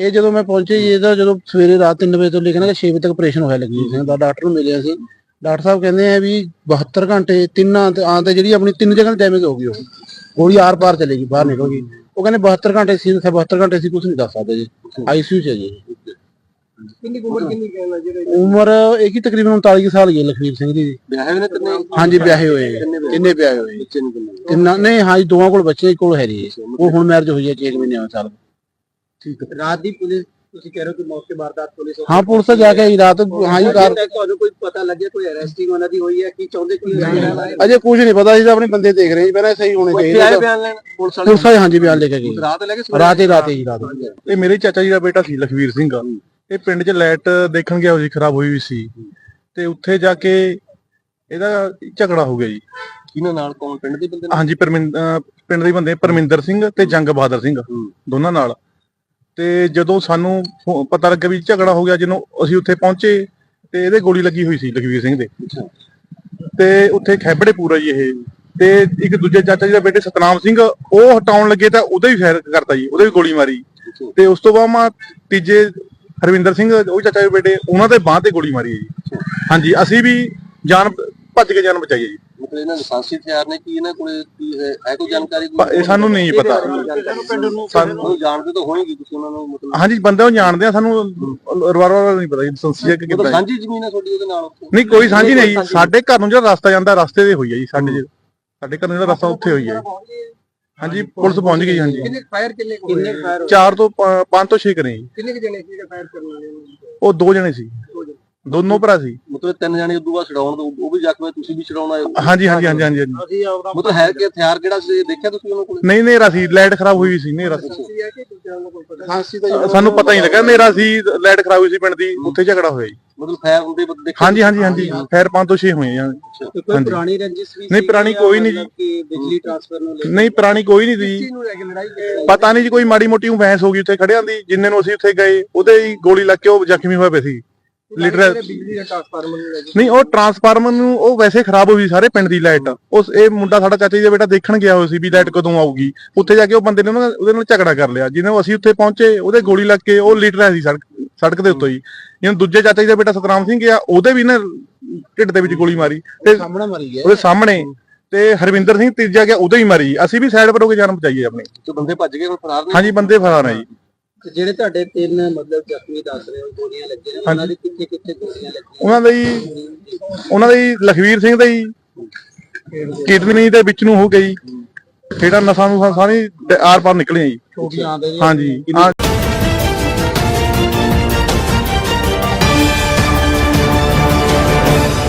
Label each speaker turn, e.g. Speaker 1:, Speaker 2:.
Speaker 1: ਇਹ ਜਦੋਂ ਮੈਂ ਪਹੁੰਚੇ ਜੀ ਇਹਦਾ ਜਦੋਂ ਸਵੇਰੇ ਰਾਤ 3 ਵਜੇ ਤੋਂ ਲੈ ਕੇ ਨਾ 6 ਵਜੇ ਤੱਕ ਆਪਰੇਸ਼ਨ ਹੋਇਆ ਲੱਗੀ ਸੀ। ਦਾ ਡਾਕਟਰ ਨੂੰ ਮਿਲਿਆ ਸੀ। ਡਾਕਟਰ ਸਾਹਿਬ ਕਹਿੰਦੇ ਆ ਵੀ 72 ਘੰਟੇ ਤਿੰਨਾਂ ਤੇ ਆਂ ਤੇ ਜਿਹੜੀ ਆਪਣੀ ਤਿੰਨ ਜਗ੍ਹਾ ਡੈਮੇਜ ਹੋ ਗਈ ਉਹ। ਗੋਲੀ ਆਰ ਪਾਰ ਚਲੇਗੀ ਬਾਹਰ ਨਿਕਲ ਗਈ ਉਹ ਕਹਿੰਦੇ 72 ਘੰਟੇ ਸੀ 72 ਘੰਟੇ ਸੀ ਕੁਝ ਨਹੀਂ ਦੱਸ ਸਕਦੇ ਜੀ। ਆਈਸੀਯੂ ਚ ਹੈ ਜੀ।
Speaker 2: ਕਿੰਨੀ ਉਮਰ ਕਿੰਨੀ ਕਹਿਣਾ ਜਿਹੜੇ
Speaker 1: ਉਮਰ ਇਹ ਕੀ ਤਕਰੀਬਨ 39 ਕੁ ਸਾਲ ਹੀ ਹੈ ਲਖਵੀਰ ਸਿੰਘ ਜੀ
Speaker 2: ਵਿਆਹੇ ਹੋਏ ਨੇ ਤਿੰਨੇ
Speaker 1: ਹਾਂਜੀ ਵਿਆਹੇ ਹੋਏ। ਤਿੰਨੇ ਵਿਆਹੇ ਹੋਏ
Speaker 2: ਕਿੰਨੇ?
Speaker 1: ਤਿੰਨਾਂ ਨਹੀਂ ਹਾਂਜੀ ਦੋਵਾਂ ਕੋਲ ਬੱਚੇ ਕੋਲ ਹੈ ਜੀ। ਉਹ ਹੁਣ ਮੈਰਿਜ ਹੋਈ ਹੈ 6 ਮਹੀਨੇ ਸਾਲ।
Speaker 2: ਠੀਕ ਹੈ। ਰਾਤ ਦੀ ਪੁਲਿਸ ਤੁਸੀਂ ਕਹਿ ਰਹੇ ਹੋ ਕਿ ਮੌਕੇ ਵਾਰਦਾਤ ਪੁਲਿਸ
Speaker 1: ਹਾਂ ਪੁਲਿਸ ਤਾਂ ਜਾ ਕੇ ਆਈ ਰਾਤ। ਹਾਂ ਜੀ ਕਾਰ
Speaker 2: ਤੁਹਾਨੂੰ ਕੋਈ ਪਤਾ ਲੱਗਿਆ ਕੋਈ ਅਰੈਸਟਿੰਗ ਉਹਨਾਂ ਦੀ ਹੋਈ ਹੈ ਕੀ ਚਾਹੁੰਦੇ ਕੀ
Speaker 1: ਅਜੇ ਕੁਝ ਨਹੀਂ ਪਤਾ ਸੀ ਤਾਂ ਆਪਣੇ ਬੰਦੇ ਦੇਖ ਰਹੇ ਜੀ ਪਹਿਲਾਂ ਸਹੀ ਹੋਣੇ ਚਾਹੀਦੇ
Speaker 2: ਬਿਆਨ ਲੈਣ ਪੁਲਿਸ ਵਾਲੇ
Speaker 1: ਪੁਲਿਸ ਹਾਂਜੀ ਬਿਆਨ ਲੈ ਕੇ ਗਈ
Speaker 2: ਰਾਤ ਲੈ ਕੇ
Speaker 1: ਰਾਤ ਹੀ ਰਾਤ ਹੀ ਰਾਤ
Speaker 3: ਇਹ ਮੇਰੇ ਚਾਚਾ ਜੀ ਦਾ ਬੇਟਾ ਸੀ ਲਖਵੀਰ ਸਿੰਘ। ਇਹ ਪਿੰਡ 'ਚ ਲਾਈਟ ਦੇਖਣ ਗਿਆ ਹੋਈ ਸੀ ਖਰਾਬ ਹੋਈ ਹੋਈ ਸੀ। ਤੇ ਉੱਥੇ ਜਾ ਕੇ ਇਹਦਾ ਝਗੜਾ ਹੋ ਗਿਆ ਜੀ।
Speaker 2: ਕਿਹਨਾਂ ਨਾਲ? ਕੌਣ? ਪਿੰਡ ਦੇ ਬੰਦੇ ਨਾਲ?
Speaker 3: ਹਾਂਜੀ ਪਿੰਡ ਦੇ ਬੰਦੇ ਪਰਮਿੰਦਰ ਸਿੰਘ ਤੇ ਜੰਗ ਬਹਾਦਰ ਸਿੰਘ ਦੋਨਾਂ ਨਾਲ। ਤੇ ਜਦੋਂ ਸਾਨੂੰ ਫੋ- ਪਤਾ ਲੱਗਾ ਵੀ ਝਗੜਾ ਹੋ ਗਿਆ ਜਦੋਂ ਅਸੀਂ ਉੱਥੇ ਪਹੁੰਚੇ ਤੇ ਇਹਦੇ ਗੋਲੀ ਲੱਗੀ ਹੋਈ ਸੀ ਲਖਵੀਰ ਸਿੰਘ ਦੇ। ਤੇ ਉੱਥੇ ਖੈਬੜੇ ਪੂਰਾ ਜੀ ਇਹ। ਤੇ ਇੱਕ ਦੂਜੇ ਚਾਚਾ ਜੀ ਦਾ ਬੇਟੇ ਸਤਨਾਮ ਸਿੰਘ ਉਹ ਹਟਾਉਣ ਲੱਗੇ ਤਾਂ ਉਹਦੇ ਵੀ ਫਾਇਰ ਕਰਤਾ ਜੀ ਉਹਦੇ ਵੀ ਗੋਲੀ ਮਾਰੀ। ਤੇ ਉਸ ਤੋਂ ਬਾਅਦ ਮਾ ਤੀਜੇ ਹਰਵਿੰਦਰ ਸਿੰਘ ਉਹ ਚਾਚਾ ਦੇ ਬੇਟੇ ਉਹਨਾਂ ਦੇ ਬਾਹ ਤੇ ਗੋਲੀ ਮਾਰੀ ਹੈ ਜੀ। ਹਾਂਜੀ ਅਸੀਂ ਵੀ ਜਾਨ ਭੱਜ ਕੇ ਜਾਨ ਬਚਾਈ ਹੈ ਜੀ।
Speaker 2: ਮਤਲਬ ਇਹਨਾਂ ਲਾਇਸੈਂਸੀ ਹਥਿਆਰ ਨੇ ਕੀ ਇਹਨਾਂ ਕੋਲੇ ਕੀ ਹੈ? ਹੈ ਕੋਈ ਜਾਣਕਾਰੀ
Speaker 3: ਪ- ਇਹ ਸਾਨੂੰ ਨਹੀਂ ਪਤਾ।
Speaker 2: ਸਾਨੂੰ ਜਾਣਦੇ ਤਾਂ ਹੋਣਗੇ ਤੁਸੀਂ ਉਹਨਾਂ ਨੂੰ ਮਤਲਬ
Speaker 3: ਹਾਂਜੀ ਬੰਦੇ ਉਹ ਜਾਣਦੇ ਆ ਸਾਨੂੰ ਰਵਾਰਾ ਨਹੀਂ ਪਤਾ ਜੀ ਕਿ
Speaker 2: ਮਤਲਬ
Speaker 3: ਕਿੱਦਾਂ
Speaker 2: ਸਾਂਝੀ ਜ਼ਮੀਨ ਹੈ ਤੁਹਾਡੀ ਉਹਦੇ ਨਾਲ ਉੱਥੇ?
Speaker 3: ਨਹੀਂ ਕੋਈ ਸਾਂਝੀ ਨਹੀਂ। ਜੀ ਸਾਡੇ ਘਰ ਨੂੰ ਜਿਹੜਾ ਰਸਤਾ ਜਾਂਦਾ ਰਸਤੇ ਤੇ ਹੋਈ ਹੈ ਜੀ ਸਾਡੇ ਸਾਡੇ ਘਰ ਨੂੰ ਜਿਹੜਾ ਰਸਤਾ ਉੱਥੇ ਹੋਈ ਹੈ ਹਾਂਜੀ। ਪੁਲਿਸ ਪਹੁੰਚ ਗਈ ਹਾਂਜੀ।
Speaker 2: ਕਿੰਨੇ ਫਾਇਰ ਕਿੰਨੇ ਕਿੰਨੇ ਫਾਇਰ
Speaker 3: ਚਾਰ ਤੋਂ ਪੰਜ ਤੋਂ 6 ਕਰੇ ਜੀ।
Speaker 2: ਕਿੰਨੇ ਜਣੇ ਸੀ ਫਾਇਰ ਕਰਨ ਵਾਲੇ?
Speaker 3: ਉਹ ਦੋ ਜਣੇ ਸੀ। ਦੋਨੋਂ ਭਰਾ ਸੀ।
Speaker 2: ਮਤਲਬ ਤਿੰਨ ਜਣੇ ਉਦੋਂ ਬਾਅਦ ਛਡਾਉਣ ਤੋਂ ਉਹ ਵੀ ਜ਼ਖਮ ਹੈ ਤੁਸੀਂ ਵੀ ਛਡਾਉਣਾ ਹੈ।
Speaker 3: ਹਾਂਜੀ ਹਾਂਜੀ ਹਾਂਜੀ ਹਾਂਜੀ ਹਾਂਜੀ।
Speaker 1: ਅਸੀਂ ਆਪਦਾ
Speaker 2: ਮਤਲਬ ਹੈ ਕਿ ਹਥਿਆਰ ਕਿਹੜਾ ਸੀ ਦੇਖਿਆ ਤੁਸੀਂ ਉਹਨਾਂ ਕੋਲੇ?
Speaker 3: ਨਹੀਂ ਨੇਰਾ ਸੀ ਲਾਈਟ ਖਰਾਬ ਹੋਈ ਸੀ ਨੇਰਾ ਸੀ
Speaker 1: ਖਾਂਸੀ ਤਾਂ ਜੀ
Speaker 3: ਸਾਨੂੰ ਪਤਾ ਹੀ ਨਹੀਂ ਲੱਗਾ ਨੇਰਾ ਸੀ ਲਾਈਟ ਖਰਾਬ ਹੋਈ ਸੀ ਪਿੰਡ ਦੀ ਉੱਥੇ ਝਗੜਾ ਹੋਇਆ ਜੀ।
Speaker 2: ਮਤਲਬ ਫਾਇਰ ਹੁੰਦੇ ਬੰਦੇ ਦੇਖੇ
Speaker 3: ਹਾਂਜੀ ਹਾਂਜੀ ਹਾਂਜੀ ਫੇਰ ਪੰਜ ਤੋਂ 6 ਹੋਏ ਆ
Speaker 2: ਕੋਈ
Speaker 3: ਹਾਂਜੀ।
Speaker 2: ਪੁਰਾਣੀ ਰੰਜਿਸ਼ ਵੀ
Speaker 3: ਨਹੀਂ, ਪੁਰਾਣੀ ਕੋਈ ਨਹੀਂ ਜੀ।
Speaker 2: ਕਿ ਬਿਜਲੀ ਟ੍ਰਾਂਸਫਰ ਨੂੰ ਲੈ
Speaker 3: ਨਹੀਂ ਪੁਰਾਣੀ ਕੋਈ ਨਹੀਂ ਸੀ।
Speaker 2: ਨੂੰ ਲੈ ਕੇ ਲੜਾਈ ਕੀਤੀ
Speaker 3: ਪਤਾ ਨਹੀਂ ਜੀ ਕੋਈ ਮਾੜੀ ਮੋਟੀ ਬਹਿਸ ਹੋ ਗਈ ਉੱਥੇ ਖੜਿਆਂ ਦੀ ਜਿੰਨੇ ਨੂੰ ਅਸੀਂ ਉੱਥੇ ਗਏ ਉਹਦੇ ਹੀ ਗੋਲੀ ਲੱਗ ਕੇ ਉਹ ਜ਼ਖਮੀ ਹੋਏ ਪਏ ਸੀ। ਲੀਡਰ
Speaker 2: ਬਿਜਲੀ ਦਾ ਟ੍ਰਾਂਸਫਾਰਮਰ ਨੂੰ ਲੈ ਕੇ।
Speaker 3: ਨਹੀਂ ਉਹ ਟਰਾਂਸਫਾਰਮਰ ਨੂੰ ਉਹ ਵੈਸੇ ਖਰਾਬ ਹੋਈ ਸਾਰੇ ਪਿੰਡ ਦੀ ਲਾਈਟ ਉਸ ਇਹ ਮੁੰਡਾ ਸਾਡਾ ਚਾਚਾ ਜੀ ਦਾ ਬੇਟਾ ਦੇਖਣ ਗਿਆ ਹੋਇਆ ਸੀ ਵੀ ਲਾਈਟ ਕਦੋਂ ਆਊਗੀ। ਉੱਥੇ ਜਾ ਕੇ ਉਹ ਬੰਦੇ ਨੇ ਉਹਨਾਂ ਨਾਲ- ਉਹਦੇ ਨਾਲ ਝਗੜਾ ਕਰ ਲਿਆ। ਜਿਹਨੂੰ ਅਸੀਂ ਉੱਥੇ ਪਹੁੰਚੇ ਉਹਦੇ ਗੋਲੀ ਲੱਗ ਕੇ ਉਹ ਲੀਟਰ ਸੀ ਸੜਕ ਸੜਕ ਦੇ ਉੱਤੇ ਹੀ। ਜਿਹਨੂੰ ਦੂਜੇ ਚਾਚਾ ਜੀ ਦਾ ਬੇਟਾ ਸਤਰਾਮ ਸਿੰਘ ਗਿਆ ਉਹਦੇ ਵੀ ਨੇ ਢਿੱਡ ਦੇ ਵਿੱਚ ਗੋਲੀ ਮਾਰੀ। ਤੇ
Speaker 1: ਸਾਹਮਣੇ ਮਰੀ ਗਿਆ।
Speaker 3: ਉਹਦੇ ਸਾਹਮਣੇ ਤੇ ਹਰਵਿੰਦਰ ਸਿੰਘ ਤੀਜਾ ਗਿਆ ਉਹਦੇ ਹੀ ਮਾਰੀ। ਅਸੀਂ ਵੀ ਸਾਈਡ ਪਰ ਹੋ ਕੇ ਜਾਨ ਬਚਾਈਏ ਆਪਣੀ।
Speaker 2: ਤੇ ਬੰਦੇ ਭੱਜ ਗਏ ਹੁਣ ਫਰਾਰ ਨੇ
Speaker 3: ਹਾਂਜੀ ਬੰਦੇ ਫਰਾਰ ਆ ਜੀ।
Speaker 2: ਤੇ ਜਿਹੜੇ ਤੁਹਾਡੇ ਤਿੰਨ ਮਤਲਬ ਜ਼ਖਮੀ ਦੱਸ ਰਹੇ ਹੋ ਗੋਲੀਆਂ ਲੱਗੀਆਂ ਨੇ ਉਹਨਾਂ ਦੇ ਕਿੱਥੇ ਕਿੱਥੇ ਗੋਲੀਆਂ ਲੱਗੀਆਂ?
Speaker 3: ਉਹਨਾਂ ਦਾ ਹੀ ਉਹਨਾਂ ਦਾ ਹੀ ਲਖਵੀਰ ਸਿੰਘ ਦਾ ਹੀ। ਕਿਡਨੀ ਦੇ ਵਿੱਚ ਨੂੰ ਹੋ ਗਈ। ਜਿਹੜਾ ਨਸਾਂ ਨੂੰ ਸਾਰੀ ਆਰ ਪਾਰ ਜੀ।
Speaker 1: ਆਂਦੇ ਜੀ
Speaker 3: ਹਾਂਜੀ। ਹਾਂ।